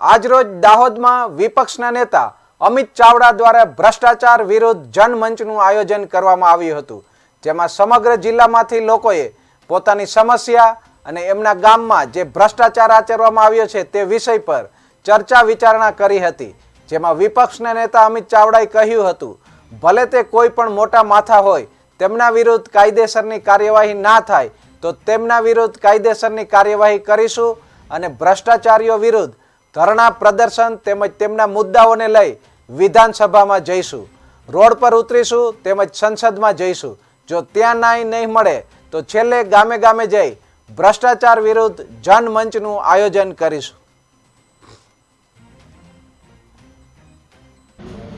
આજરોજ દાહોદમાં વિપક્ષના નેતા અમિત ચાવડા દ્વારા ભ્રષ્ટાચાર વિરુદ્ધ જનમંચનું આયોજન કરવામાં આવ્યું હતું, જેમાં સમગ્ર જિલ્લામાંથી લોકોએ પોતાની સમસ્યા અને એમના ગામમાં જે ભ્રષ્ટાચાર આચરવામાં આવ્યો છે તે વિષય પર ચર્ચા વિચારણા કરી હતી, જેમાં વિપક્ષના નેતા અમિત ચાવડાએ કહ્યું હતું, ભલે તે કોઈ પણ મોટા માથા હોય, તેમના વિરુદ્ધ કાયદેસરની કાર્યવાહી ના થાય, તો તેમના વિરુદ્ધ કાયદેસરની કાર્યવાહી કરીશું અને ભ્રષ્ટાચારીઓ વિરુદ્ધ ધરણા પ્રદર્શન તેમજ તેમના મુદ્દાઓને લઈ વિધાનસભામાં જઈશું. રોડ પર ઉતરીશું તેમજ સંસદમાં જઈશું. જો ત્યાં નાય નહીં મળે તો છેલ્લે ગામે ગામે જઈ ભ્રષ્ટાચાર વિરુદ્ધ જનમંચનું આયોજન કરીશું.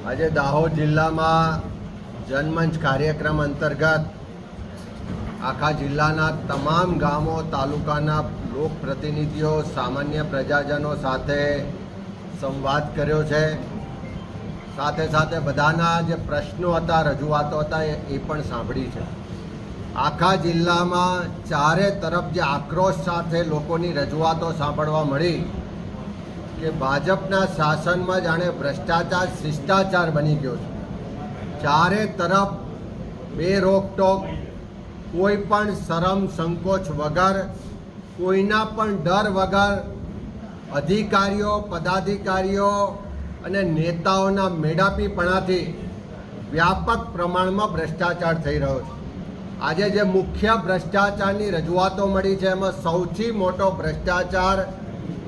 આજે દાહોદ જિલ્લામાં જનમંચ કાર્યક્રમ અંતર્ગત આખા જિલ્લાના તમામ ગામો, તાલુકાના લોકપ્રતિનિધિઓ, સામાન્ય પ્રજાજનો સાથે સંવાદ કર્યો છે. સાથે સાથે બધાના જે પ્રશ્નો હતા, રજૂઆતો હતા, એ પણ સાંભળી છે. આખા જિલ્લામાં ચારે તરફ જે આક્રોશ સાથે લોકોની રજૂઆતો સાંભળવા મળી કે ભાજપના શાસનમાં જાણે ભ્રષ્ટાચાર, શિષ્ટાચાર બની ગયો છે. ચારે તરફ બે રોકટોક કોઈ પણ શરમ, સંકોચ વગર કોઈના પણ ડર વગર અધિકારીઓ, પદાધિકારીઓ અને નેતાઓના મેડાપીપણાથી વ્યાપક પ્રમાણમાં ભ્રષ્ટાચાર થઈ રહ્યો છે. આજે જે મુખ્ય ભ્રષ્ટાચારની રજૂઆતો મળી છે, એમાં સૌથી મોટો ભ્રષ્ટાચાર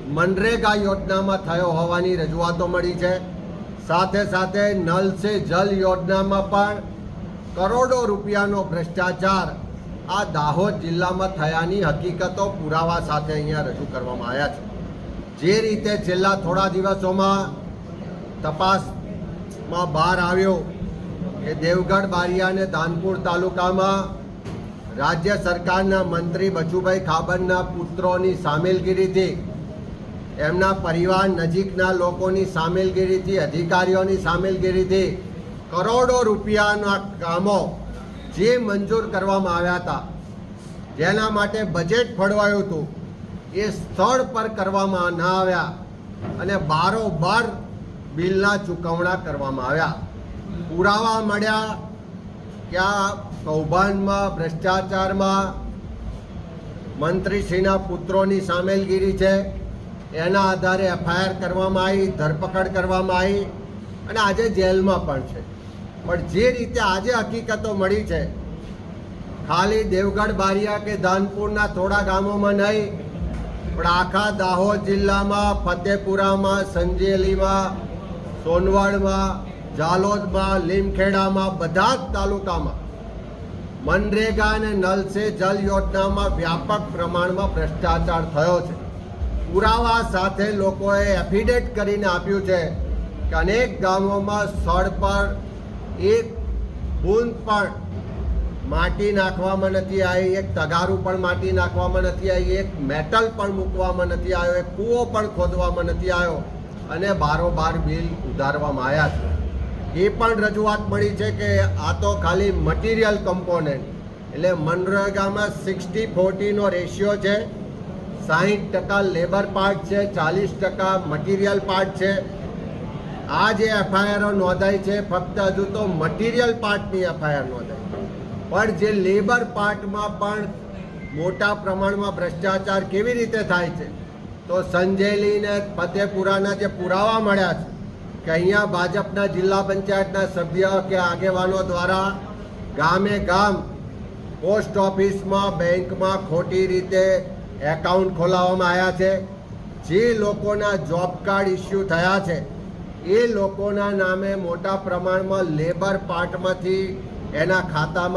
મનરેગા યોજનામાં થયો હોવાની રજૂઆતો મળી છે. સાથે સાથે નલ સે જલ યોજનામાં પણ કરોડો રૂપિયાનો ભ્રષ્ટાચાર આ દાહોદ જિલ્લામાં થયાની હકીકતો પુરાવા સાથે અહીંયા રજૂ કરવામાં આવ્યા છે. જે રીતે છેલ્લા થોડા દિવસોમાં તપાસમાં બહાર આવ્યો કે દેવગઢ બારિયા અને ધાનપુર તાલુકામાં રાજ્ય સરકારના મંત્રી બચુભાઈ ખાબરના પુત્રોની સામેલગીરીથી, એમના પરિવાર નજીકના લોકોની સામેલગીરીથી, અધિકારીઓની સામેલગીરીથી કરોડો રૂપિયાના કામો જે મંજૂર કરવામાં આવ્યા હતા, જેના માટે બજેટ ફળવાયું હતું, એ સ્થળ પર કરવામાં ન આવ્યા અને બારોબાર બિલના ચૂકવણા કરવામાં આવ્યા. પુરાવા મળ્યા કે આ કૌભાંડમાં, ભ્રષ્ટાચારમાં. મંત્રીશ્રીના પુત્રોની સામેલગીરી છે. એના આધારે એફઆઈઆર કરવામાં આવી, ધરપકડ કરવામાં આવી અને આજે જેલમાં પણ છે. પણ જે રીતે આજે હકીકતો મળી છે, ખાલી દેવગઢ બારિયા કે ધાનપુરના થોડા ગામોમાં નહીં, પણ આખા દાહોદ જિલ્લામાં, ફતેપુરામાં, સંજેલીમાં, સોનવડમાં, જાલોદમાં, લીમખેડામાં, બધા જ તાલુકામાં મનરેગા અને નલ સે જલ યોજનામાં વ્યાપક પ્રમાણમાં ભ્રષ્ટાચાર થયો છે. પુરાવા સાથે લોકોએ એફિડેટ કરીને આપ્યું છે કે અનેક ગામોમાં સ્થળ પર એક બૂંદ પણ માટી નાખવામાં નથી આવી, એક તગારું પણ માટી નાખવામાં નથી આવી, એક મેટલ પણ મૂકવામાં નથી આવ્યો, એક કૂવો પણ ખોદવામાં નથી આવ્યો અને બારોબાર બિલ ઉધારવામાં આવ્યા છે. એ પણ રજૂઆત મળી છે કે આ તો ખાલી મટીરિયલ કમ્પોનન્ટ એટલે મનરેગામાં સિક્સટી ફોર્ટીનો રેશિયો છે, સાહીઠ ટકા લેબર પાર્ટ છે, ચાલીસ ટકા મટીરિયલ પાર્ટ છે આ જે એફઆઈઆરો નોંધાઈ છે, ફક્ત હજુ તો મટીરિયલ પાર્ટની એફઆઈઆર નોંધાઈ. પણ જે લેબર પાર્ટમાં પણ મોટા પ્રમાણમાં ભ્રષ્ટાચાર કેવી રીતે થાય છે? તો સંજયલીને ફતેપુરાના જે પુરાવા મળ્યા છે, કે અહીંયા ભાજપના જિલ્લા પંચાયતના સભ્ય કે આગેવાનો દ્વારા ગામે ગામ પોસ્ટ ઓફિસમાં, બેંકમાં ખોટી રીતે એકાઉન્ટ ખોલાવવામાં આવ્યા છે. જે લોકોના જોબ કાર્ડ ઇસ્યુ થયા છે એ લોકોના નામે મોટા પ્રમાણમાં લેબર પાર્ટમાંથી એના ખાતામાં